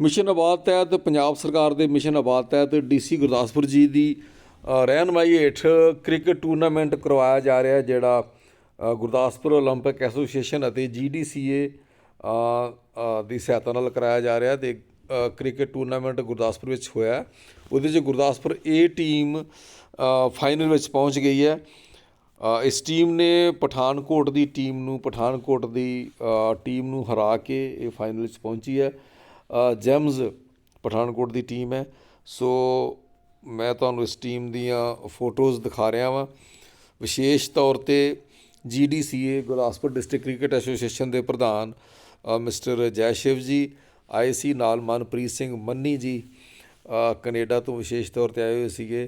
Mission ਆਬਾਦ ਤਹਿਤ ਪੰਜਾਬ ਸਰਕਾਰ ਦੇ ਮਿਸ਼ਨ ਆਬਾਦ ਤਹਿਤ ਡੀਸੀ ਗੁਰਦਾਸਪੁਰ ਜੀ ਦੀ ਅ, ਰਹਿਨਮਾਈ ਹੇਠ ਕ੍ਰਿਕਟ ਟੂਰਨਾਮੈਂਟ ਕਰਵਾਇਆ ਜਾ ਰਿਹਾ ਹੈ, ਜਿਹੜਾ ਅ, ਗੁਰਦਾਸਪੁਰ 올림픽 ਐਸੋਸੀਏਸ਼ਨ ਅਤੇ ਜੀਡੀਸੀਏ ਦੀ ਸਹਾਇਤਾ ਨਾਲ ਕਰਾਇਆ ਜਾ ਰਿਹਾ ਤੇ ਅ, ਕ੍ਰਿਕਟ ਟੂਰਨਾਮੈਂਟ ਗੁਰਦਾਸਪੁਰ ਵਿੱਚ ਹੋਇਆ ਹੈ। ਉਹਦੇ 'ਚ ਗੁਰਦਾਸਪੁਰ ਏ ਟੀਮ ਫਾਈਨਲ ਵਿੱਚ ਪਹੁੰਚ ਗਈ ਹੈ ਅ, ਇਸ ਟੀਮ ਨੇ ਪਠਾਨਕੋਟ ਦੀ ਟੀਮ ਨੂੰ ਪਠਾਨਕੋਟ ਦੀ ਅ, ਟੀਮ ਨੂੰ ਹਰਾ ਕੇ ਇਹ ਫਾਈਨਲ ਵਿੱਚ ਪਹੁੰਚੀ ਹੈ ਅ, ਜੈਮਜ਼ ਪਠਾਨਕੋਟ ਦੀ ਟੀਮ ਹੈ। ਸੋ ਮੈਂ ਤੁਹਾਨੂੰ ਇਸ ਟੀਮ ਦੀਆਂ ਫੋਟੋਜ਼ ਦਿਖਾ ਰਿਹਾ ਵਾਂ। ਵਿਸ਼ੇਸ਼ ਤੌਰ ਤੇ GDCA Gurdaspur district cricket association ਦੇ ਪ੍ਰਧਾਨ ਮਿਸਟਰ ਜੈ ਸ਼ਿਵ ਜੀ ਆਏ ਸੀ ਨਾਲ ਮਨਪ੍ਰੀਤ ਸਿੰਘ ਮੰਨੀ ਜੀ ਅ, ਕੈਨੇਡਾ ਤੋਂ ਵਿਸ਼ੇਸ਼ ਤੌਰ ਤੇ ਆਏ ਹੋਏ ਸੀਗੇ।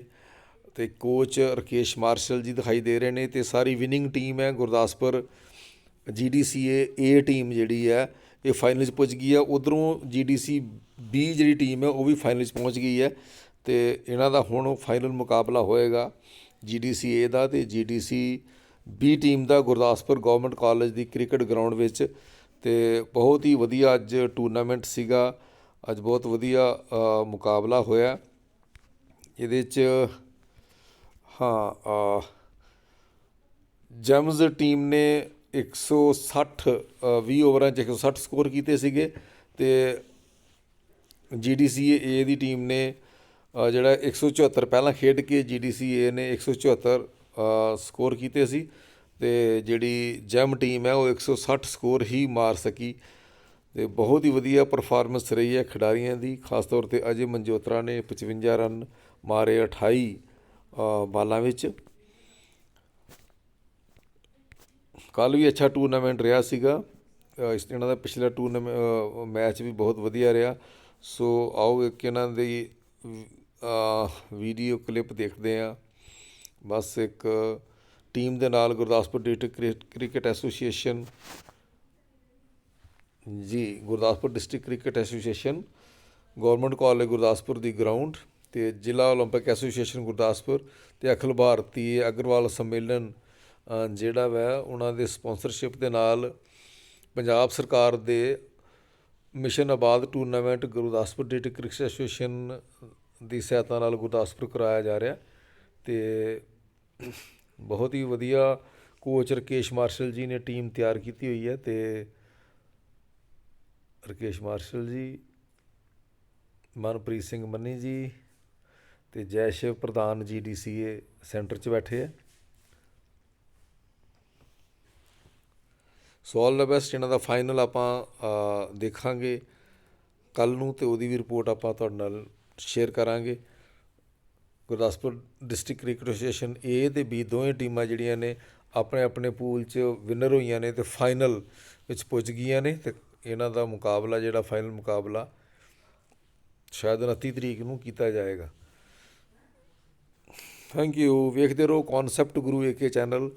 ਤੇ ਕੋਚ ਰਕੇਸ਼ ਮਾਰਸ਼ਲ ਜੀ ਦਿਖਾਈ ਦੇ ਰਹੇ ਨੇ। ਤੇ ਸਾਰੀ ਵਿਨਿੰਗ ਟੀਮ ਹੈ ਗੁਰਦਾਸਪੁਰ ਜੀਡੀਸੀਏ ਏ ਟੀਮ ਜਿਹੜੀ ਹੈ। ਇਹ ਫਾਈਨਲ 'ਚ ਪੁੱਜ ਗਈ ਹੈ ਉਧਰੋਂ ਜੀਡੀਸੀ ਬੀ ਜਿਹੜੀ ਟੀਮ ਹੈ, ਉਹ ਵੀ ਫਾਈਨਲ 'ਚ ਪਹੁੰਚ ਗਈ ਹੈ ਤੇ ਇਹਨਾਂ ਦਾ ਹੁਣ ਫਾਈਨਲ ਮੁਕਾਬਲਾ ਹੋਏਗਾ ਜੀਡੀਸੀ ਏ ਦਾ ਤੇ ਜੀਡੀਸੀ ਬੀ ਟੀਮ ਦਾ ਗੁਰਦਾਸਪੁਰ ਗਵਰਨਮੈਂਟ ਕਾਲਜ ਦੀ ਕ੍ਰਿਕਟ ਗਰਾਊਂਡ ਵਿੱਚ ਤੇ ਬਹੁਤ ਹੀ ਵਧੀਆ ਅੱਜ ਟੂਰਨਾਮੈਂਟ ਸੀਗਾ। ਅੱਜ ਬਹੁਤ ਵਧੀਆ ਮੁਕਾਬਲਾ ਹੋਇਆ। ਇਹਦੇ 'ਚ, ਹਾਂ ਜੈਮਜ਼ ਟੀਮ ਨੇ 160 ਅ, 20 ਓਵਰਾਂ 'ਚ 160 ਸਕੋਰ ਕੀਤੇ ਸੀਗੇ ਤੇ ਜੀਡੀਸੀਏ ਦੀ ਟੀਮ ਨੇ ਅ, ਜਿਹੜਾ 174 ਪਹਿਲਾਂ ਖੇਡ ਕੇ ਜੀਡੀਸੀਏ ਨੇ 174 ਅ, ਸਕੋਰ ਕੀਤੇ ਸੀ ਤੇ ਜਿਹੜੀ ਜੈਮ ਟੀਮ ਹੈ ਉਹ 160 ਸਕੋਰ ਹੀ ਮਾਰ ਸਕੀ ਤੇ ਬਹੁਤ ਹੀ ਵਧੀਆ ਪਰਫਾਰਮੈਂਸ ਰਹੀ ਹੈ ਖਿਡਾਰੀਆਂ ਦੀ ਖਾਸ ਤੌਰ ਤੇ ਅਜੇ ਮਨਜੋਤਰਾ ਨੇ 55 ਰਨ ਮਾਰੇ 28 ਬਾਲਾਂ ਵਿੱਚ। ਕੱਲ ਵੀ ਅੱਛਾ ਟੂਰਨਾਮੈਂਟ ਰਿਹਾ ਸੀਗਾ ਅ, ਇਸ ਇਹਨਾਂ ਦਾ ਪਿਛਲਾ ਟੂਰਨਾਮੈਂਟ ਮੈਚ ਵੀ ਬਹੁਤ ਵਧੀਆ ਰਿਹਾ ਸੋ ਆਓ ਇੱਕ ਇਹਨਾਂ ਦੀ ਵੀਡੀਓ ਕਲਿੱਪ ਦੇਖਦੇ ਹਾਂ ਬਸ ਇੱਕ ਟੀਮ ਦੇ ਨਾਲ Gurdaspur district cricket association ji Gurdaspur district cricket association government college Gurdaspur ਦੀ ਗਰਾਊਂਡ ਤੇ ਜ਼ਿਲ੍ਹਾ 올림픽 ਐਸੋਸੀਏਸ਼ਨ ਗੁਰਦਾਸਪੁਰ ਤੇ ਅਖਿਲ ਭਾਰਤੀ ਅਗਰਵਾਲ ਸੰਮੇਲਨ ਅ, ਜਿਹੜਾ ਵੈ, ਉਹਨਾਂ ਦੇ ਸਪਾਂਸਰਸ਼ਿਪ ਦੇ ਨਾਲ ਪੰਜਾਬ ਸਰਕਾਰ ਦੇ mission Abaad tournament Gurdaspur district cricket association ਦੀ ਸਹਾਇਤਾ ਨਾਲ ਗੁਰਦਾਸਪੁਰ ਕਰਾਇਆ ਜਾ ਰਿਹਾ। ਤੇ ਬਹੁਤ ਹੀ ਵਧੀਆ ਕੋਚ ਰਕੇਸ਼ ਮਾਰਸ਼ਲ ਜੀ ਨੇ ਟੀਮ ਤਿਆਰ ਕੀਤੀ ਹੋਈ ਹੈ ਤੇ ਰਕੇਸ਼ ਮਾਰਸ਼ਲ ਜੀ, ਮਨਪ੍ਰੀਤ ਸਿੰਘ ਮੰਨੀ ਜੀ ਤੇ ਜੈ ਸ਼ਿਵ ਪ੍ਰਧਾਨ ਜੀਡੀਸੀਏ ਸੈਂਟਰ 'ਚ ਬੈਠੇ ਆ। ਸੋ ਆਲ ਦਾ ਬੈਸਟ ਇਹਨਾਂ ਦਾ ਫਾਈਨਲ ਆਪਾਂ ਦੇਖਾਂਗੇ। ਕੱਲ ਨੂੰ ਤੇ ਉਹਦੀ ਵੀ ਰਿਪੋਰਟ ਆਪਾਂ ਤੁਹਾਡੇ ਨਾਲ ਸ਼ੇਅਰ ਕਰਾਂਗੇ। Gurdaspur district cricket association A ਤੇ ਬੀ ਦੋਵੇਂ ਟੀਮਾਂ ਜਿਹੜੀਆਂ ਨੇ, ਆਪਣੇ ਆਪਣੇ ਪੂਲ 'ਚ ਵਿਨਰ ਹੋਈਆਂ ਨੇ ਤੇ ਫਾਈਨਲ ਵਿੱਚ ਪੁੱਜ ਗਈਆਂ ਨੇ ਤੇ ਇਹਨਾਂ ਦਾ ਮੁਕਾਬਲਾ ਜਿਹੜਾ ਫਾਈਨਲ ਮੁਕਾਬਲਾ, ਸ਼ਾਇਦ 29 ਤਰੀਕ ਨੂੰ ਕੀਤਾ ਜਾਏਗਾ। ਥੈਂਕ ਯੂ ਵੇਖਦੇ ਰਹੋ ਕਨਸੈਪਟ ਗੁਰੂ ਏਕੇ ਚੈਨਲ